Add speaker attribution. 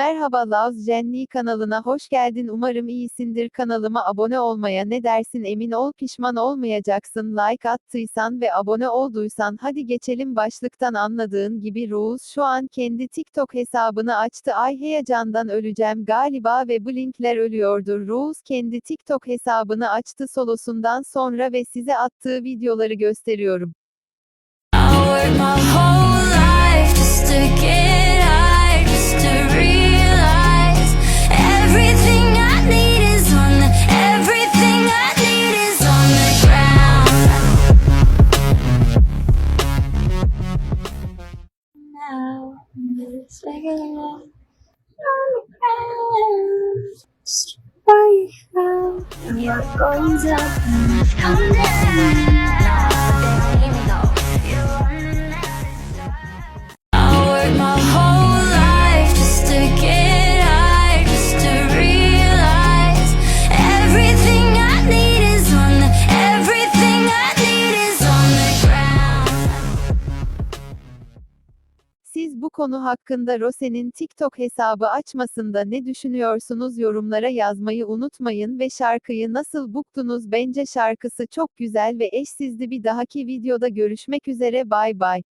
Speaker 1: Merhaba Laz Jenny kanalına hoş geldin. Umarım iyisindir. Kanalıma abone olmaya ne dersin? Emin ol pişman olmayacaksın. Like attıysan ve abone olduysan hadi geçelim. Başlıktan anladığın gibi Rose şu an kendi TikTok hesabını açtı. Ay heyecandan öleceğim galiba ve Blinkler ölüyordur. Rose kendi TikTok hesabını açtı solosundan sonra ve size attığı videoları gösteriyorum.
Speaker 2: it's raining. By how your coins up and come down. I work my whole
Speaker 1: Siz bu konu hakkında Rose'nin TikTok hesabı açmasında ne düşünüyorsunuz yorumlara yazmayı unutmayın ve şarkıyı nasıl buldunuz bence şarkısı çok güzel ve eşsizdi. Bir dahaki videoda görüşmek üzere. Bay bay.